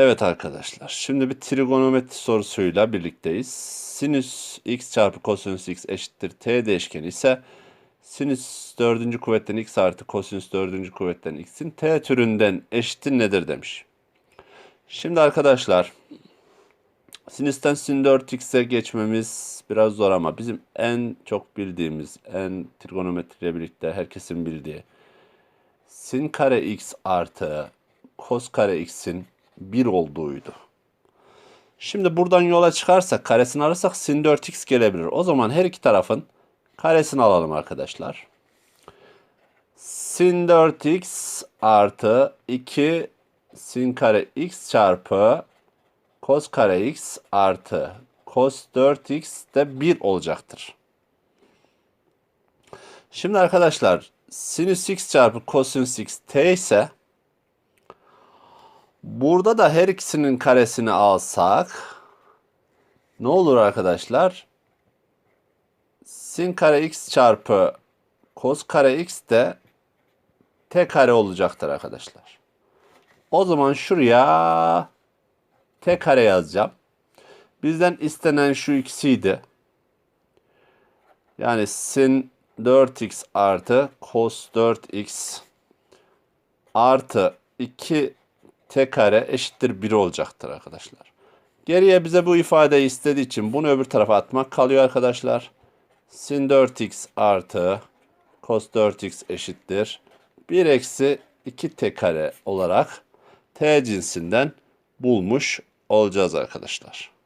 Evet arkadaşlar, şimdi bir trigonometri sorusuyla birlikteyiz. Sinüs x çarpı kosinüs x eşittir t değişkeni ise sinüs dördüncü kuvvetten x artı kosinüs dördüncü kuvvetten x'in t türünden eşiti nedir demiş. Şimdi arkadaşlar, sinüsten sin 4x'e geçmemiz biraz zor ama bizim en çok bildiğimiz, en trigonometriyle birlikte herkesin bildiği sin kare x artı kos kare x'in 1 olduğuydu. Şimdi buradan yola çıkarsak karesini alırsak sin 4x gelebilir. O zaman her iki tarafın karesini alalım arkadaşlar. Sin 4x artı 2 sin kare x çarpı cos kare x artı cos 4x de 1 olacaktır. Şimdi arkadaşlar sinüs x çarpı kosinüs x t ise burada da her ikisinin karesini alsak ne olur arkadaşlar? Sin kare x çarpı cos kare x de t kare olacaktır arkadaşlar. O zaman şuraya t kare yazacağım. Bizden istenen şu ikisiydi. Yani sin 4x artı cos 4x artı 2 t kare eşittir 1 olacaktır arkadaşlar. Geriye bize bu ifadeyi istediği için bunu öbür tarafa atmak kalıyor arkadaşlar. Sin 4x artı cos 4x eşittir 1 eksi 2 t kare olarak t cinsinden bulmuş olacağız arkadaşlar.